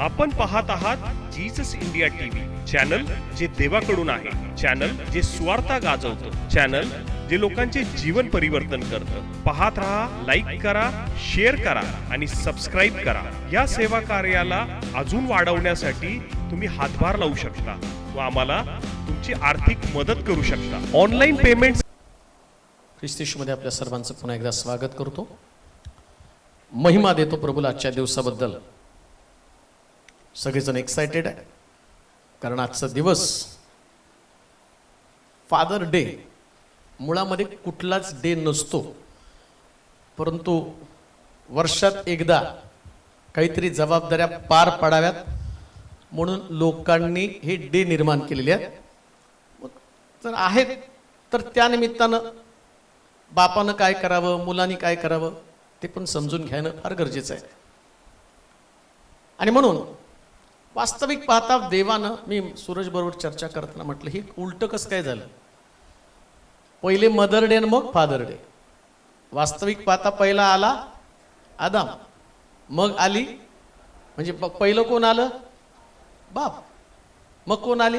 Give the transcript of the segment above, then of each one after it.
आपण पाहत आहात जीसस इंडिया टीव्ही चॅनल जे देवाकडून आहे. चॅनल जे स्वार्था गाजवतं. चॅनल जे लोकांचे जीवन परिवर्तन करतं. पाहत राहा लाईक करा शेअर करा आणि सबस्क्राईब करा. या सेवा कार्याला अजून वाढवण्यासाठी तुम्ही हातभार लावू शकता व आम्हाला तुमची आर्थिक मदत करू शकता. ऑनलाईन पेमेंट ख्रिस्तीशमध्ये आपल्या सर्वांचं पुन्हा एकदा स्वागत करतो. महिमा देतो प्रभूला आजच्या दिवसाबद्दल. सगळेजण एक्सायटेड आहे. कारण आजचा दिवस फादर डे मुळामध्ये कुठलाच डे नसतो. परंतु वर्षात एकदा काहीतरी जबाबदाऱ्या पार पाडाव्यात. म्हणून लोकांनी हे डे निर्माण केलेले आहेत. मग जर आहेत तर त्या निमित्तानं बापानं काय करावं मुलांनी काय करावं ते पण समजून घेणं फार गरजेचं आहे. आणि म्हणून वास्तविक पाहता देवानं मी सूरज बरोबर चर्चा करताना म्हटलं हे उलट कसं काय झालं? पहिले मदर डे आणि मग फादर डे वास्तविक पाहता पहिला आला आदाम मग आली म्हणजे प- पहिलं कोण आलं? बाप. मग कोण आली?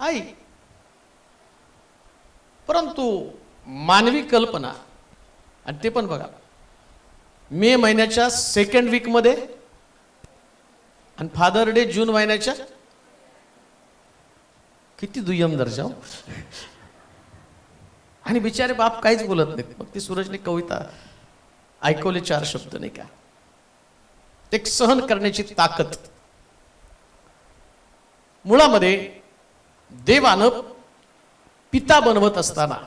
आई. परंतु मानवी कल्पना आणि ते पण बघा मे महिन्याच्या सेकंड वीकमध्ये आणि फादर डे जून महिन्याच्या किती दुय्यम दर्जा हो. आणि बिचारे बाप काहीच बोलत नाहीत. मग ती सूरजने कविता ऐकवले चार शब्द नाही का? एक सहन करण्याची ताकद. मुळामध्ये देवानं पिता बनवत असताना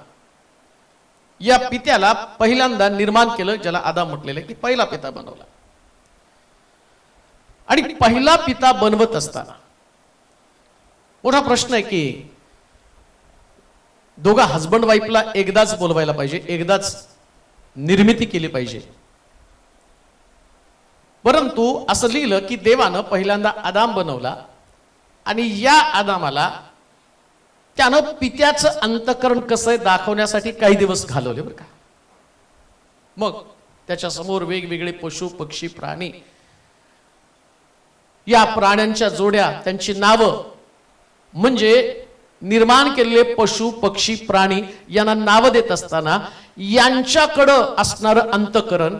या पित्याला पहिल्यांदा निर्माण केलं ज्याला आदा म्हटलेलं की पहिला पिता बनवला. आणि पहिला पिता बनवत असताना. मोठा प्रश्न आहे की दोघा हजबंड वाईफला एकदाच बोलवायला पाहिजे एकदाच निर्मिती केली पाहिजे. परंतु असं लिहिलं की देवानं पहिल्यांदा आदाम बनवला आणि या आदामाला त्यानं पित्याचं अंतकरण कसं आहे दाखवण्यासाठी काही दिवस घालवले बरं का. मग त्याच्यासमोर वेगवेगळे पशु पक्षी प्राणी या प्राण्यांच्या जोड्या त्यांची नावं. म्हणजे निर्माण केलेले पशु पक्षी प्राणी यांना नावं देत असताना यांच्याकडं असणारं अंतकरण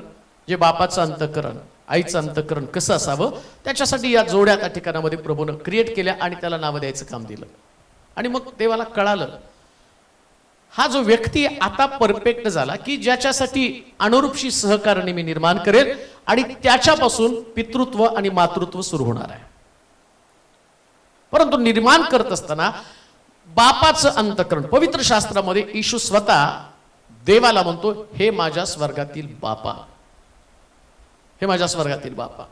जे बापाचं अंतकरण आईचं अंतकरण कसं असावं? त्याच्यासाठी या जोड्या त्या ठिकाणामध्ये प्रभूनं क्रिएट केल्या आणि त्याला नावं द्यायचं काम दिलं. आणि मग देवाला कळालं हा जो व्यक्ती आता परफेक्ट झाला की ज्याच्यासाठी अनुरूपशी सहकार्याने मी निर्माण करेल आणि त्याच्यापासून पितृत्व आणि मातृत्व सुरू होणार आहे. परंतु निर्माण करत असताना बापाचं अंतकरण पवित्र शास्त्रामध्ये येशू स्वतः देवाला म्हणतो हे माझ्या स्वर्गातील बापा. हे माझ्या स्वर्गातील बापा.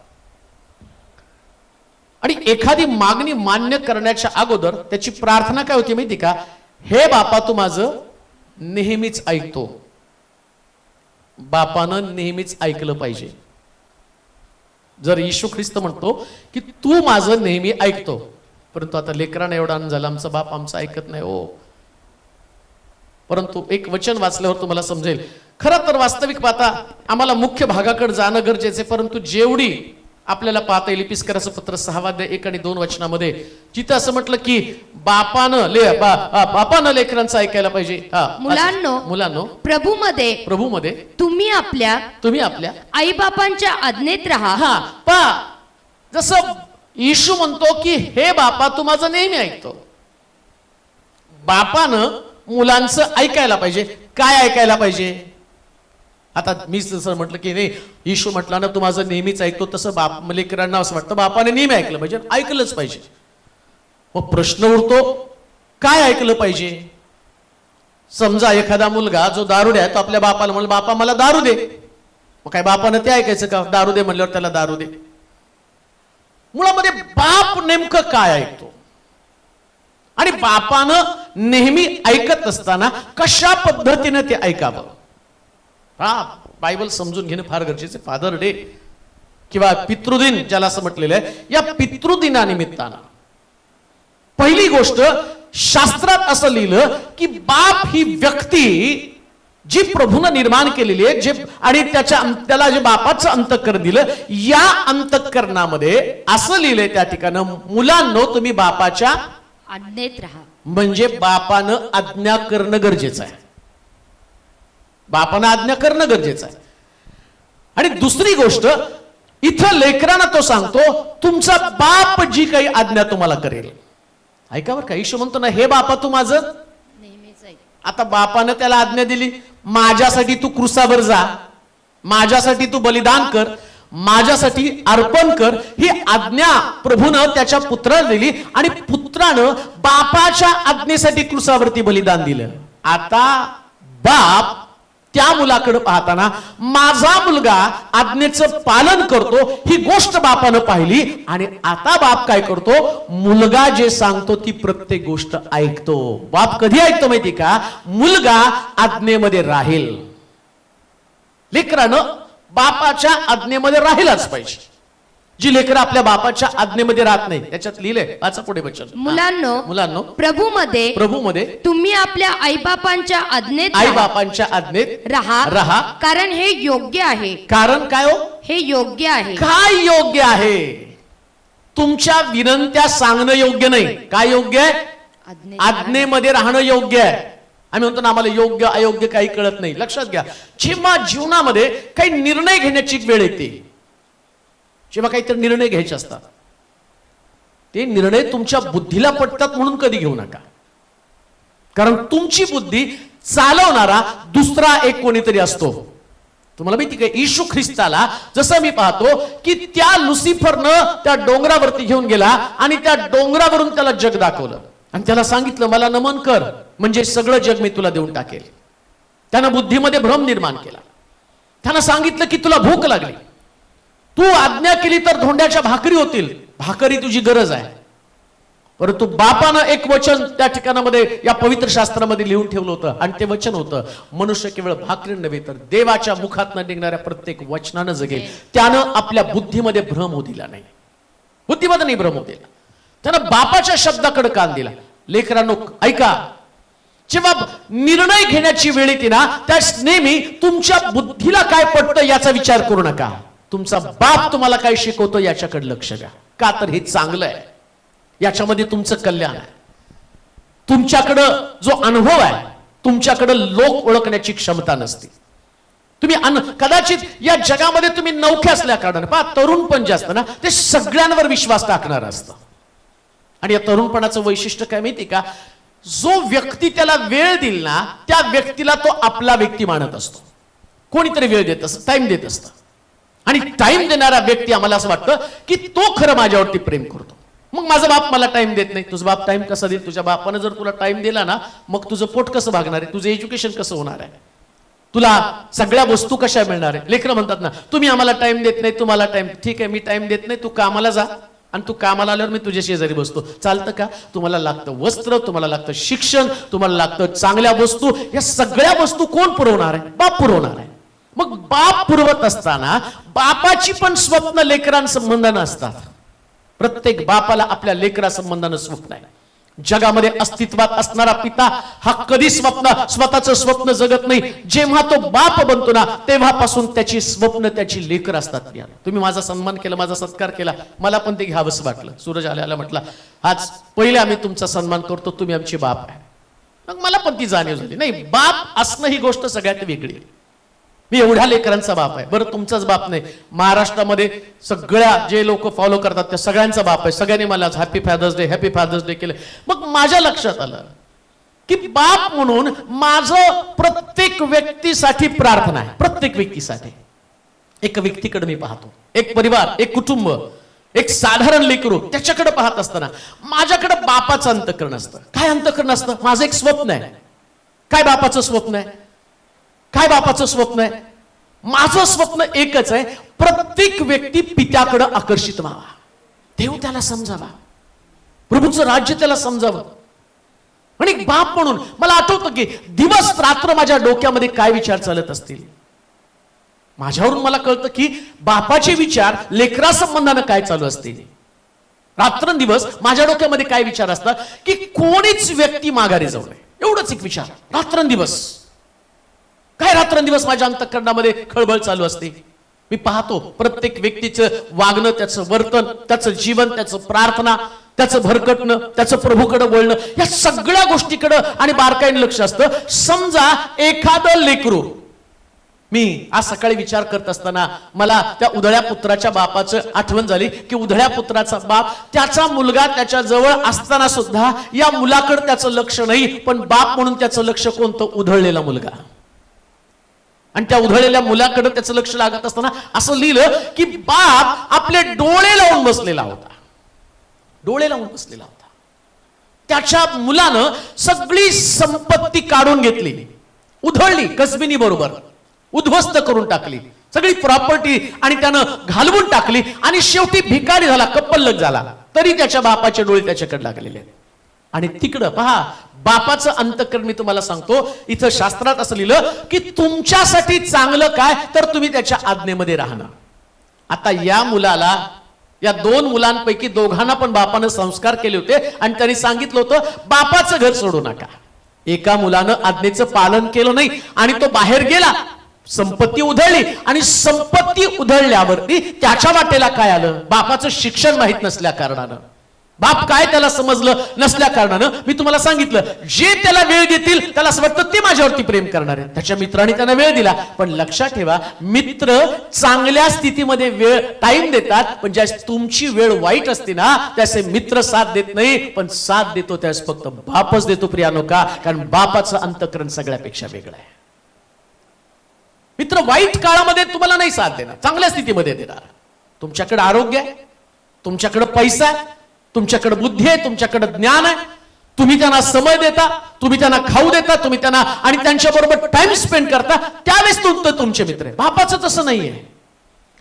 आणि एखादी मागणी मान्य करण्याच्या अगोदर त्याची प्रार्थना काय होती माहिती का? हे बापा तू माझं नेहमीच ऐकतो. बापानं नेहमीच ऐकलं पाहिजे. जर येशू ख्रिस्त म्हणतो की तू माझं नेहमी ऐकतो परंतु आता लेकरानं एवढा झाला आमचा बाप आमचं ऐकत नाही हो. परंतु एक वचन वाचल्यावर तुम्हाला समजेल खरं तर वास्तविक पाहता आम्हाला मुख्य भागाकडे जाणं गरजेचं आहे परंतु जेवढी आपल्याला पाहता येईल पिस्कराचं पत्र सहावाद्या एक आणि दोन वचनामध्ये. जिथं असं म्हटलं की बापानं ले बा, बापानं लेकरांचं ऐकायला पाहिजे. मुलांनो मुलांनो. प्रभूमध्ये प्रभूमध्ये. तुम्ही आपल्या तुम्ही आपल्या आईबापांच्या आज्ञेत राहा. हा पा जसं येशू म्हणतो की हे बापा तू माझं नेहमी ऐकतो. बापानं मुलांचं ऐकायला पाहिजे. काय ऐकायला पाहिजे? आता मी जसं म्हटलं की नाही येशू म्हटला ना तू माझं नेहमीच ऐकतो तसं बाप लेकरांना असं वाटतं बापाने नेहमी ऐकलं पाहिजे ऐकलंच पाहिजे. मग प्रश्न उरतो काय ऐकलं पाहिजे? समजा एखादा मुलगा जो दारुडे आहे तो आपल्या बापाला म्हणलं बापा मला दारू दे. मग काय बापानं ते ऐकायचं का? दारू दे म्हणल्यावर त्याला दारू दे. मुळामध्ये बाप नेमकं काय ऐकतो? आणि बापानं नेहमी ऐकत असताना कशा पद्धतीनं ते ऐकावं? हा बायबल समजून घेणं फार गरजेचं फादर डे किंवा पितृदिन ज्याला असं म्हटलेलं आहे या पितृदिनानिमित्तानं. पहिली गोष्ट शास्त्रात असं लिहिलं की बाप ही व्यक्ती जी प्रभूनं निर्माण केलेली आहे जे आणि त्याच्या त्याला जे बापाचं अंतकरण दिलं या अंतकरणामध्ये असं लिहिलंय त्या ठिकाणं मुलांनो तुम्ही बापाच्या आज्ञेत राहा. म्हणजे बापानं आज्ञा करणं गरजेचं आहे. बापानं आज्ञा करणं गरजेचं आहे. आणि दुसरी गोष्ट इथं लेकरांना तो सांगतो तुमचा बाप जी काही आज्ञा तुम्हाला करेल. ऐका बरं का म्हणतो ना हे बापा तू माझं. आता बापानं त्याला आज्ञा दिली माझ्यासाठी तू क्रुसावर जा. माझ्यासाठी तू बलिदान कर. माझ्यासाठी अर्पण कर. ही आज्ञा प्रभूनं त्याच्या पुत्राला दिली आणि पुत्रानं बापाच्या आज्ञेसाठी क्रुसावरती बलिदान दिलं. आता बाप त्या मुलाकडे पाहताना माझा मुलगा आज्ञेचं पालन करतो ही गोष्ट बापानं पाहिली आणि आता बाप काय करतो? मुलगा जे सांगतो ती प्रत्येक गोष्ट ऐकतो. बाप कधी ऐकतो माहिती का? मुलगा आज्ञेमध्ये राहील. लेकरानं बापाच्या आज्ञेमध्ये राहिलाच पाहिजे. जी लेकरं आपल्या बापाच्या आज्ञेमध्ये राहत नाही त्याच्यात लिहिलंय वाचा पुढे वचन मुलांनो मुलांनो प्रभूमध्ये प्रभूमध्ये तुम्ही आपल्या आईबापांच्या आज्ञेत आई. बापांच्या आज्ञेत राहा राहा. कारण हे योग्य आहे. कारण काय हो? हे योग्य आहे. काय योग्य आहे? तुमच्या विनंत्या सांगणं योग्य नाही. काय योग्य आहे? आज्ञेमध्ये राहणं योग्य आहे. आम्ही म्हणतो ना आम्हाला योग्य अयोग्य काही कळत नाही. लक्षात घ्या. जेव्हा जीवनामध्ये काही निर्णय घेण्याची वेळ येते जेव्हा काहीतरी निर्णय घ्यायचे असतात. ते निर्णय तुमच्या बुद्धीला पटतात म्हणून कधी घेऊ नका. कारण तुमची बुद्धी चालवणारा दुसरा एक कोणीतरी असतो. तुम्हाला माहिती का येशू ख्रिस्ताला जसं मी पाहतो की त्या लुसिफरनं त्या डोंगरावरती घेऊन गेला आणि त्या डोंगरावरून त्याला जग दाखवलं. आणि त्याला सांगितलं मला नमन कर म्हणजे सगळं जग मी तुला देऊन टाकेल. त्यानं बुद्धीमध्ये भ्रम निर्माण केला. त्यानं सांगितलं की तुला भूक लागली. तू आज्ञा केली तर धोंड्याच्या भाकरी होतील. भाकरी तुझी गरज आहे. परंतु बापानं एक वचन त्या ठिकाणामध्ये या पवित्र शास्त्रामध्ये लिहून ठेवलं होतं. आणि ते वचन होतं मनुष्य केवळ भाकरी नव्हे तर देवाच्या मुखातनं निघणाऱ्या प्रत्येक वचनानं जगेल. त्यानं आपल्या बुद्धीमध्ये भ्रम होऊ दिला नाही. बुद्धीमध्ये नाही भ्रम होऊ दिला. त्यानं बापाच्या शब्दाकडे कान दिला. लेकरांनो ऐका. जेव्हा निर्णय घेण्याची वेळ येते ना त्यास नेहमी तुमच्या बुद्धीला काय पडतं याचा विचार करू नका. तुमचा बाप तुम्हाला काय शिकवतो याच्याकडे लक्ष द्या. का तर हे चांगलं आहे. याच्यामध्ये तुमचं कल्याण आहे. तुमच्याकडं जो अनुभव आहे तुमच्याकडं लोक ओळखण्याची क्षमता नसते. तुम्ही अन कदाचित या जगामध्ये तुम्ही नौखे असल्या कारणाने पहा तरुण पण जे असतं ना ते सगळ्यांवर विश्वास टाकणार असतं. आणि या तरुणपणाचं वैशिष्ट्य काय माहिती का? जो व्यक्ती त्याला वेळ देईल ना त्या व्यक्तीला तो आपला व्यक्ती मानत असतो. कोणीतरी वेळ देत असत टाइम देत असतं. आणि टाइम देणारा व्यक्ती आम्हाला असं वाटतं की तो खरं माझ्यावरती प्रेम करतो. मग माझा बाप मला टाइम देत नाही. तुझा बाप टाइम कसा देईल? तुझ्या बापानं जर तुला टाइम दिला ना मग तुझं पोट कसं भागणार आहे? तुझं एज्युकेशन कसं होणार आहे? तुला सगळ्या वस्तू कशा मिळणार आहे? लेकरं म्हणतात ना तुम्ही आम्हाला टाइम देत नाही तुम्हाला टाइम ठीक आहे मी टाइम देत नाही तू कामाला जा. आणि तू कामाला आल्यावर मी तुझ्या शेजारी बसतो. चालतं का? तुम्हाला लागतं वस्त्र तुम्हाला लागतं शिक्षण तुम्हाला लागतं चांगल्या वस्तू. या सगळ्या वस्तू कोण पुरवणार आहे? बाप पुरवणार आहे. मग बाप पुरवत असताना बापाची पण स्वप्न लेकरांसंबंधानं असतात. प्रत्येक बापाला आपल्या लेकरा संबंधानं स्वप्न आहे. जगामध्ये अस्तित्वात असणारा पिता हा कधी स्वप्न स्वतःच स्वप्न जगत नाही. जेव्हा तो बाप बनतो ना तेव्हापासून त्याची स्वप्न त्याची लेकर असतात तुम्ही माझा सन्मान केला माझा सत्कार केला मला पण ते घ्यावंच वाटलं. सूरज आल्याला म्हटलं आज पहिले आम्ही तुमचा सन्मान करतो तुम्ही आमची बाप आहे. मग मला पण ती जाणीव झाली. नाही बाप असणं ही गोष्ट सगळ्यात वेगळी आहे. मी एवढ्या लेकरांचा बाप आहे. बरं तुमचाच बाप नाही. महाराष्ट्रामध्ये सगळ्या जे लोक फॉलो करतात त्या सगळ्यांचा बाप आहे. सगळ्यांनी मला happy father's day happy father's day केले. मग माझ्या लक्षात आलं की बाप म्हणून माझं प्रत्येक व्यक्तीसाठी प्रार्थना आहे. प्रत्येक व्यक्तीसाठी. एक व्यक्तीकडे मी पाहतो. एक परिवार एक कुटुंब एक साधारण लेकरू त्याच्याकडे पाहत असताना माझ्याकडे बापाचं अंतकरण असतं. काय अंतकरण असतं? माझं एक स्वप्न आहे. काय बापाचं स्वप्न आहे? काय बापाचं स्वप्न आहे? माझं स्वप्न एकच आहे प्रत्येक व्यक्ती पित्याकडे आकर्षित व्हावा. देव त्याला समजावा. प्रभूचं राज्य त्याला समजावं. आणि एक बाप म्हणून मला आठवतं की दिवस रात्र माझ्या डोक्यामध्ये काय विचार चालत असतील? माझ्यावरून मला कळतं की बापाचे विचार लेकरा संबंधानं काय चालू असतील? रात्रंदिवस माझ्या डोक्यामध्ये काय विचार असतात की कोणीच व्यक्ती माघारी जाऊ नये? एवढंच एक विचार. रात्रंदिवस. काय रात्रंदिवस माझ्या अंतकरणामध्ये खळबळ चालू असते? मी पाहतो प्रत्येक व्यक्तीचं वागणं त्याचं वर्तन त्याचं जीवन त्याचं प्रार्थना त्याचं भरकटणं त्याचं प्रभूकडे बोलणं या सगळ्या गोष्टीकडं आणि बारकाईने लक्ष असतं. समजा एखादं लेकरू मी आज सकाळी विचार करत असताना मला त्या उधळ्या पुत्राच्या बापाचं आठवण झाली की उधळ्या पुत्राचा बाप त्याचा मुलगा त्याच्याजवळ असताना सुद्धा या मुलाकडे त्याचं लक्ष नाही पण बाप म्हणून त्याचं लक्ष कोणतं? उधळलेला मुलगा. आणि त्या उधळलेल्या मुलाकडे त्याचं लक्ष लागत असताना असं लिहिलं की बाप आपले डोळे लावून बसलेला होता. डोळे लावून बसलेला होता. त्याच्या मुलानं सगळी संपत्ती काढून घेतली. उधळली कसबिनी बरोबर. उद्ध्वस्त करून टाकली. सगळी प्रॉपर्टी आणि त्यानं घालवून टाकली आणि शेवटी भिकारी झाला कप्पल्लक झाला. तरी त्याच्या बापाचे डोळे त्याच्याकडे लागलेले आणि तिकडं पहा बापाचं अंतकरण मी तुम्हाला सांगतो. इथं शास्त्रात असं लिहिलं की तुमच्यासाठी चांगलं काय तर तुम्ही त्याच्या आज्ञेमध्ये राहणं आता या मुलाला या दोन मुलांपैकी दोघांना पण बापानं संस्कार केले होते आणि त्यांनी सांगितलं होतं बापाचं घर सोडू नका. एका मुलानं आज्ञेचं पालन केलं नाही आणि तो बाहेर गेला संपत्ती उधळली आणि संपत्ती उधळल्यावरती त्याच्या वाटेला काय आलं? बापाचं शिक्षण माहीत नसल्या कारणानं. बाप काय त्याला समजलं नसल्या कारणानं मी तुम्हाला सांगितलं जे त्याला वेळ देतील त्याला असं वाटतं ते माझ्यावरती प्रेम करणार आहे. त्याच्या मित्राने त्यांना वेळ दिला. पण लक्षात ठेवा मित्र चांगल्या स्थितीमध्ये वेळ टाइम देतात पण ज्या तुमची वेळ वाईट असते ना त्याचे मित्र साथ देत नाही पण साथ देतो त्यास फक्त बापच देतो प्रियानो का कारण बापाचं अंतकरण सगळ्यापेक्षा वेगळं आहे. मित्र वाईट काळामध्ये तुम्हाला नाही साथ देणार चांगल्या स्थितीमध्ये देणार. तुमच्याकडे आरोग्य आहे तुमच्याकडे पैसा आहे तुमच्याकडे बुद्धी आहे तुमच्याकडे ज्ञान आहे. तुम्ही त्यांना समय देता तुम्ही त्यांना खाऊ देता तुम्ही त्यांना आणि त्यांच्या बरोबर टाइम स्पेंड करता. त्यावेळेस तुमचं तुमचे मित्र आहे. बापाचं तसं नाहीये.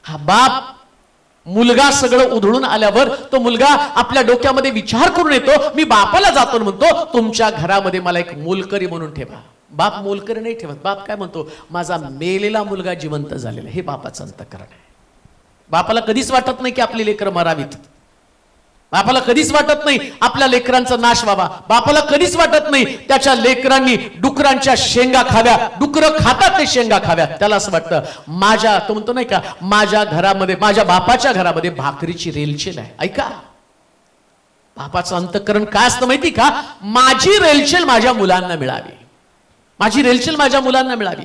हा बाप मुलगा सगळं उधळून आल्यावर तो मुलगा आपल्या डोक्यामध्ये विचार करून येतो मी बापाला जातो म्हणतो तुमच्या घरामध्ये मला एक मोलकरी म्हणून ठेवा. बाप मोलकरी नाही ठेवत. बाप काय म्हणतो माझा मेलेला मुलगा जिवंत झालेला हे बापाचं अंतकरण आहे. बापाला कधीच वाटत नाही की आपली लेकरं मरावीत. बापाला कधीच वाटत नाही आपल्या लेकरांचा नाश व्हावा. बापाला कधीच वाटत नाही त्याच्या लेकरांनी डुकरांच्या शेंगा खाव्या. डुकर खातात ते शेंगा खाव्या. त्याला असं वाटतं माझ्या तो म्हणतो नाही का माझ्या घरामध्ये माझ्या बापाच्या घरामध्ये भाकरीची रेलचेल आहे ऐका. बापाचं अंतकरण काय असतं माहिती का? माझी रेलचेल माझ्या मुलांना मिळावी. माझी रेलचेल माझ्या मुलांना मिळावी.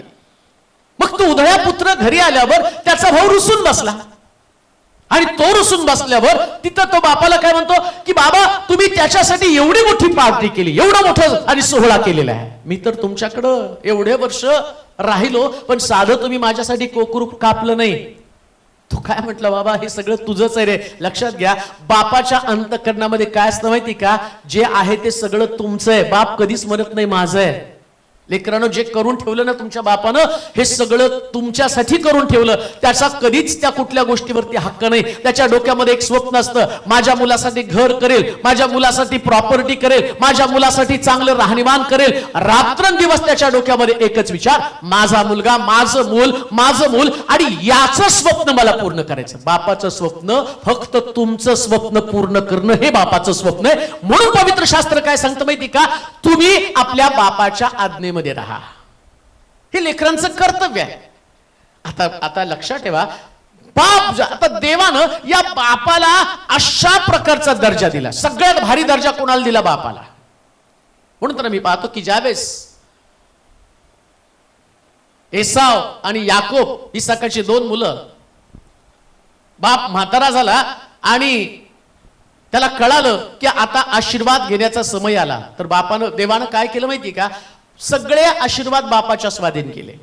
मग तो उधळ्या पुत्र घरी आल्यावर त्याचा भाऊ रुसून बसला. आणि तो रुसून बसल्यावर तिथं तो बापाला काय म्हणतो की बाबा तुम्ही त्याच्यासाठी एवढी मोठी पार्टी केली एवढा मोठा आणि सोहळा केलेला आहे. मी तर तुमच्याकडं एवढे वर्ष राहिलो पण साधं तुम्ही माझ्यासाठी कोकरू कापलं नाही. तो काय म्हटलं बाबा हे सगळं तुझंच आहे रे. लक्षात घ्या बापाच्या अंतकरणामध्ये काय असतं माहिती का? जे आहे ते सगळं तुमचं आहे. बाप कधीच म्हणत नाही माझं आहे. लेकरानं जे करून ठेवलं ना तुमच्या बापानं हे सगळं तुमच्यासाठी करून ठेवलं. त्याचा कधीच त्या कुठल्या गोष्टीवरती हक्क नाही. त्याच्या डोक्यामध्ये एक स्वप्न असतं माझ्या मुलासाठी घर करेल माझ्या मुलासाठी प्रॉपर्टी करेल माझ्या मुलासाठी चांगलं राहणीमान करेल. रात्रंदिवस त्याच्या डोक्यामध्ये एकच विचार माझा मुलगा माझं मूल माझं मूल आणि याचं स्वप्न मला पूर्ण करायचं. बापाचं स्वप्न फक्त तुमचं स्वप्न पूर्ण करणं हे बापाचं स्वप्न आहे. म्हणून पवित्र शास्त्र काय सांगतं माहिती का? तुम्ही आपल्या बापाच्या आज्ञेमध्ये राहा. हे लेकरांचं कर्तव्य आहे. आता आता लक्षात ठेवा बाप आता देवानं या बापाला अशा प्रकारचा दर्जा दिला. सगळ्यात भारी दर्जा कोणाला दिला? बापाला. म्हणून तर मी पाहतो की ज्यावेळेस एसाव आणि याकोब इसाकाची दोन मुलं बाप म्हातारा झाला आणि त्याला कळालं की आता आशीर्वाद घेण्याचा समय आला. तर बापानं देवानं काय केलं माहिती का? सगळे आशीर्वाद बापाच्या स्वाधीन केले.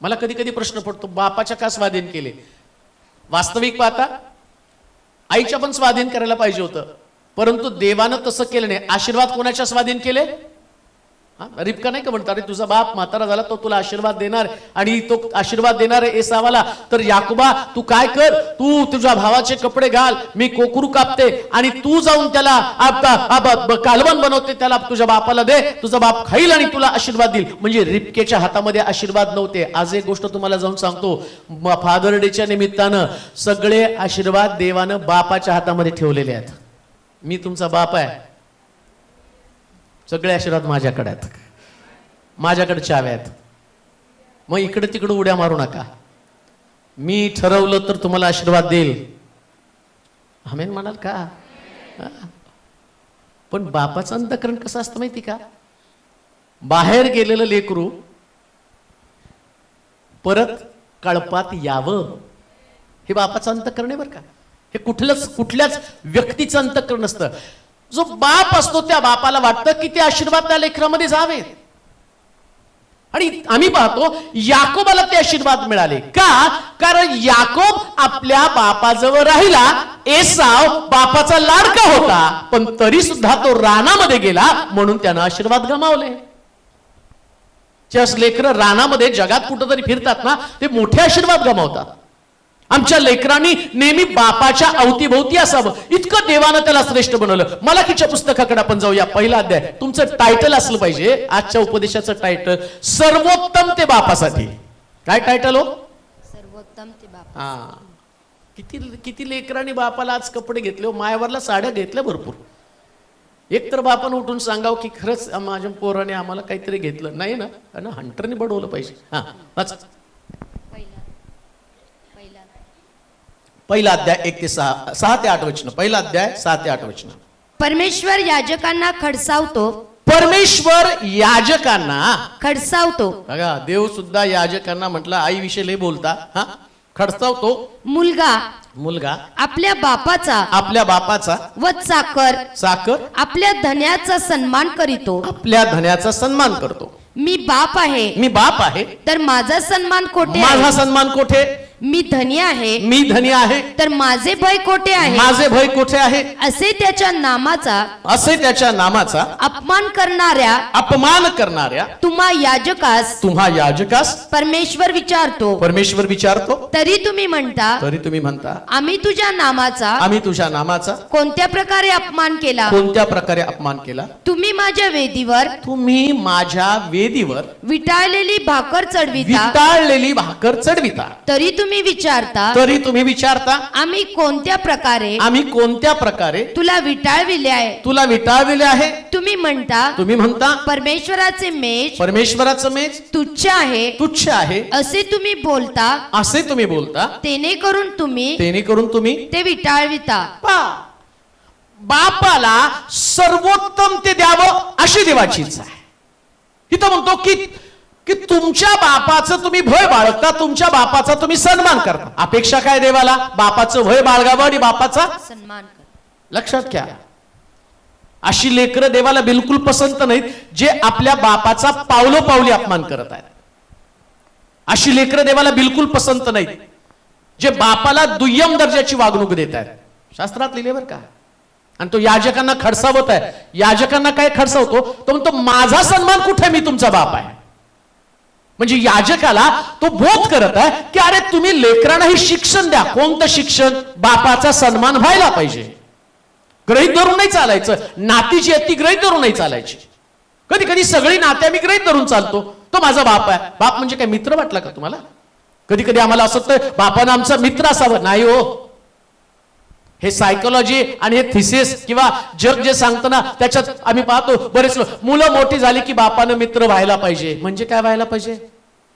मला कधी कधी प्रश्न पडतो बापाच्या का स्वाधीन केले? वास्तविक पाहता आईच्या पण स्वाधीन करायला पाहिजे होतं. परंतु देवानं तसं केलं नाही. आशीर्वाद कोणाच्या स्वाधीन केले? हा? रिपका नाही का म्हणतात अरे तुझा बाप म्हातारा झाला तो तुला आशीर्वाद देणार आणि तो आशीर्वाद देणार आहे एसावाला तर याकुबा तू काय कर? तू तुझ्या भावाचे कपडे घाल मी कोकरू कापते आणि तू जाऊन त्याला कालवण बनवते त्याला तुझ्या बापाला दे तुझा बाप खाईल आणि तुला आशीर्वाद देईल. म्हणजे रिपकेच्या हातामध्ये आशीर्वाद नव्हते. आज एक गोष्ट तुम्हाला जाऊन सांगतो. फादर डेच्या निमित्तानं सगळे आशीर्वाद देवानं बापाच्या हातामध्ये ठेवलेले आहेत. मी तुमचा बाप आहे. सगळे आशीर्वाद माझ्याकडे आहेत. माझ्याकडे चाव्या आहेत. मग इकडे तिकडे उड्या मारू नका. मी ठरवलं तर तुम्हाला आशीर्वाद देईल. हमेन म्हणाल का? पण बापाचं अंतकरण कसं असतं माहिती का? बाहेर गेलेलं लेकरू परत कळपात यावं. हे बापाचं अंतकरण आहे बरं का. हे कुठलंच कुठल्याच व्यक्तीचं अंतकरण असतं जो बाप असतो त्या बापाला वाटतं की ते आशीर्वाद त्या लेखनामध्ये जावेत. आणि आम्ही पाहतो याकोबाला ते आशीर्वाद मिळाले. का? कारण याकोब आपल्या बापाजवळ राहिला. एसाव बापाचा लाडका होता. पण तरी सुद्धा तो रानामध्ये गेला म्हणून त्यानं आशीर्वाद गमावले. जस लेकरं रानामध्ये जगात कुठंतरी फिरतात ना ते मोठे आशीर्वाद गमावतात. आमच्या लेकरांनी नेहमी बापाच्या अवतीभोवती असावं. इतकं देवानं त्याला श्रेष्ठ बनवलं. मलाखीच्या पुस्तकाकडे आपण जाऊया. पहिला अध्याय. तुमचं टायटल असलं पाहिजे. आजच्या उपदेशाचं टायटल सर्वोत्तम ते बापासाठी. काय टायटल हो? सर्वोत्तम ते बाप. हा. किती किती लेकरांनी बापाला आज कपडे घेतले हो? मायावरला साड्या घेतल्या भरपूर. एक तर बापानं उठून सांगावं की खरंच माझ्या पोराने आम्हाला काहीतरी घेतलं. नाही ना? हंटरने बडवलं पाहिजे. हा वाच. पहिला पहिला पहिला अध्याय एक ते सहा सहा ते आठ वचन. पहिला अध्याय सहा ते आठ वचन. परमेश्वर याजकांना खडसावतो. परमेश्वर याजकांना खडसावतो. बघा देव सुद्धा याजकांना म्हटलं आई विषयी लय बोलता हा? खडसावतो. मुलगा. मुलगा. आपल्या बापाचा. आपल्या बापाचा. व चाकर साकर आपल्या धन्याचा सन्मान करीतो. आपल्या धन्याचा सन्मान करतो. मी बाप आहे. मी बाप आहे. तर माझा सन्मान कोठे माझा सन्मान कोठे? मी धनी आहे. मी धनी आहे. तर माझे भय कोठे आहे? माझे भय कोठे आहे? असे त्याच्या नामाचा असे त्याच्या नामाचा अपमान करणाऱ्या अपमान करणाऱ्या तुम्हा याजकास तुम्हा याजकास परमेश्वर विचारतो. परमेश्वर विचारतो. तरी तुम्ही म्हणता तरी तुम्ही म्हणता आम्ही तुझ्या नामाचा आम्ही तुझ्या नामाचा कोणत्या प्रकारे अपमान केला? कोणत्या प्रकारे अपमान केला? तुम्ही माझ्या वेदीवर तुम्ही माझ्या वेदीवर विटाळलेली भाकर चढविता. विटाळलेली भाकर चढविता. तरी तुम्ही विचारता तरी तुम्ही विचारता आम्ही कोणत्या प्रकारे आम्ही कोणत्या प्रकारे तुला विटाळविले आहे? तुला विटाळलेले आहे? तुम्ही म्हणता तुम्ही म्हणता परमेश्वराचे मेज परमेश्वराचं मेज तुच्छ आहे. तुच्छ आहे. असे तुम्ही बोलता असे तुम्ही बोलता तेने करून तुम्ही तेने करून तुम्ही ते विटाळविता. पा. बापाला सर्वोत्तम ते द्यावं अशी देवाची इच्छा आहे. इथं म्हणतो की की तुमच्या बापाचं तुम्ही भय बाळगता तुमच्या बापाचा तुम्ही सन्मान करता. अपेक्षा काय देवाला? बापाचं भय बाळगावं आणि बापाचा सन्मान लक्षात घ्या. अशी लेकरं देवाला बिलकुल पसंत नाहीत जे आपल्या बापाचा पावलो पावली अपमान करत आहेत. अशी लेकरं देवाला बिलकुल पसंत नाहीत जे बापाला दुय्यम दर्जाची वागणूक देत आहेत. शास्त्रात लिहिले बरं का? आणि तो याजकांना खडसावत आहे. याजकांना काय खडसावतो? तो म्हणतो माझा सन्मान कुठे? मी तुमचा बाप आहे. म्हणजे याजकाला तो बोध करत आहे की अरे तुम्ही लेकरांना हे शिक्षण द्या. कोणतं शिक्षण? बापाचा सन्मान व्हायला पाहिजे. ग्रहित धरून नाही चालायचं. नातीची आहे ती ग्रहित धरून नाही चालायची. कधी कधी सगळी नाते आम्ही ग्रहित धरून चालतो. तो माझा बाप आहे. बाप म्हणजे काय मित्र वाटला का तुम्हाला? कधी कधी आम्हाला असं वाटतं बापानं आमचा मित्र असावं. नाही हो. हे सायकोलॉजी आणि हे थिसिस किंवा जग जे सांगतं ना त्याच्यात आम्ही पाहतो बरेच लोक मुलं मोठी झाली की बापानं मित्र व्हायला पाहिजे. म्हणजे काय व्हायला पाहिजे?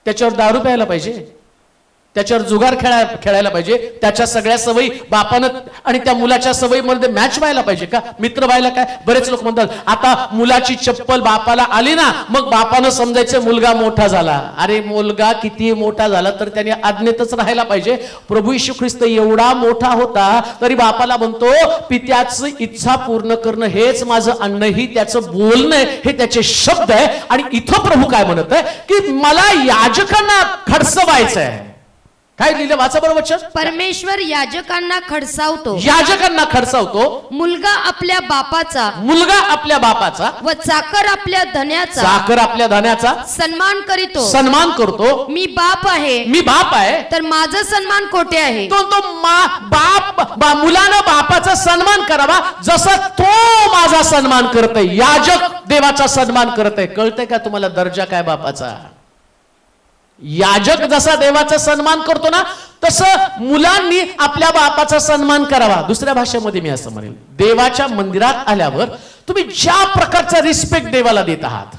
त्याच्यावर दारू प्यायला पाहिजे? त्याच्यावर जुगार खेळाय खेळायला पाहिजे. त्याच्या सगळ्या सवयी बापानं आणि त्या मुलाच्या सवयीमध्ये मॅच व्हायला पाहिजे का? मित्र व्हायला काय? बरेच लोक म्हणतात आता मुलाची चप्पल बापाला आली ना मग बापानं समजायचं मुलगा मोठा झाला. अरे मुलगा किती मोठा झाला तर त्याने आज्ञेतच राहायला पाहिजे. प्रभू यशू ख्रिस्त एवढा मोठा होता तरी बापाला म्हणतो पित्याच इच्छा पूर्ण करणं हेच माझं अन्न ही त्याचं बोलणं हे त्याचे शब्द आहे. आणि इथं प्रभू काय म्हणत आहे? की मला याजकांना खडसवायचं आहे काय लिहिलं? वाचा बरं वचन. परमेश्वर याजकांना खडसावतो. याजकांना खडसावतो. मुलगा आपल्या बापाचा मुलगा आपल्या बापाचा. व चाकर आपल्या धन्याचा साखर आपल्या धान्याचा. सन्मान करीतो. सन्मान करतो. मी बाप आहे. मी बाप आहे. तर माझा सन्मान कोठे आहे. तो तो मा- बाप बा- मुलानं बापाचा सन्मान करावा. जसा तो माझा सन्मान करत आहे याजक देवाचा सन्मान करत आहे कळतंय का तुम्हाला दर्जा काय बापाचा? याजक जसा देवाचा सन्मान करतो ना तसं मुलांनी आपल्या बापाचा सन्मान करावा. दुसऱ्या भाषेमध्ये मी असं म्हणेल देवाच्या मंदिरात आल्यावर तुम्ही ज्या प्रकारचा रिस्पेक्ट देवाला देत आहात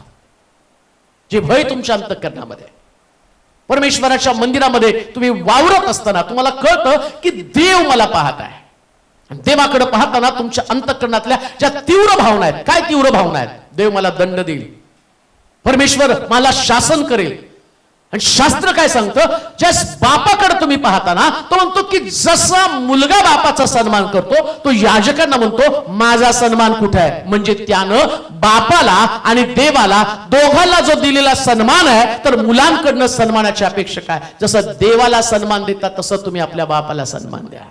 जे भय तुमच्या अंतकरणामध्ये परमेश्वराच्या मंदिरामध्ये तुम्ही वावरत असताना तुम्हाला कळतं की देव मला पाहत आहे. देवाकडे पाहताना तुमच्या अंतकरणातल्या ज्या तीव्र भावना आहेत काय तीव्र भावना आहेत? देव मला दंड देईल. परमेश्वर मला शासन करेल. आणि शास्त्र काय सांगतं? ज्या बापाकडे तुम्ही पाहता ना तो म्हणतो की जसा मुलगा बापाचा सन्मान करतो तो याजकांना म्हणतो माझा सन्मान कुठे आहे? म्हणजे त्यानं बापाला आणि देवाला दोघांना जो दिलेला सन्मान आहे तर मुलांकडनं सन्मानाची अपेक्षा काय? जसं देवाला सन्मान देता तसं तुम्ही आपल्या बापाला सन्मान द्या.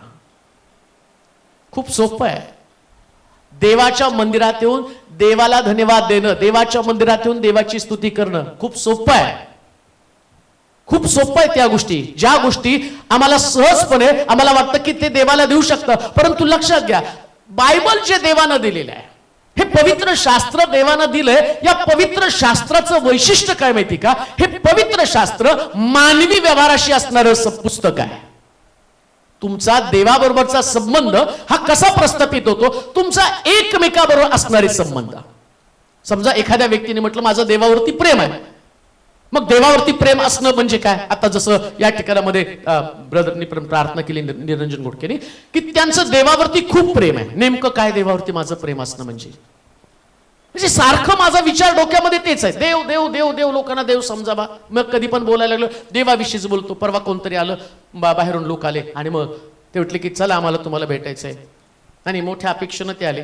खूप सोपं आहे. देवाच्या मंदिरात येऊन देवाला धन्यवाद देणं देवाच्या मंदिरात येऊन देवाची स्तुती करणं खूप सोपं आहे. खूप सोपं आहे त्या गोष्टी. ज्या गोष्टी आम्हाला सहजपणे आम्हाला वाटतं की ते देवाला देऊ शकतं. परंतु लक्षात घ्या बायबल जे देवानं दिलेलं आहे हे पवित्र शास्त्र देवानं दिलंय. या पवित्र शास्त्राचं वैशिष्ट्य काय माहिती का? हे पवित्र शास्त्र मानवी व्यवहाराशी असणार पुस्तक आहे. तुमचा देवाबरोबरचा संबंध हा कसा प्रस्थापित होतो? तुमचा एकमेकाबरोबर असणारे संबंध. समजा एखाद्या व्यक्तीने म्हटलं माझं देवावरती प्रेम आहे. मग देवावरती प्रेम असणं म्हणजे काय? आता जसं या ठिकाणामध्ये ब्रदरनी प्रार्थना केली निरंजन गोडकेने की त्यांचं देवावरती खूप प्रेम आहे. नेमकं काय देवावरती माझं प्रेम असणं म्हणजे? म्हणजे सारखं माझा विचार डोक्यामध्ये तेच आहे. देव देव देव देव लोकांना देव समजावा. मग कधी पण बोलायला लागलो देवाविषयीच बोलतो परवा कोणतरी आलं बा बाहेरून लोक आले आणि मग ते म्हटले की चला आम्हाला तुम्हाला भेटायचं आहे आणि मोठ्या अपेक्षेनं ते आले.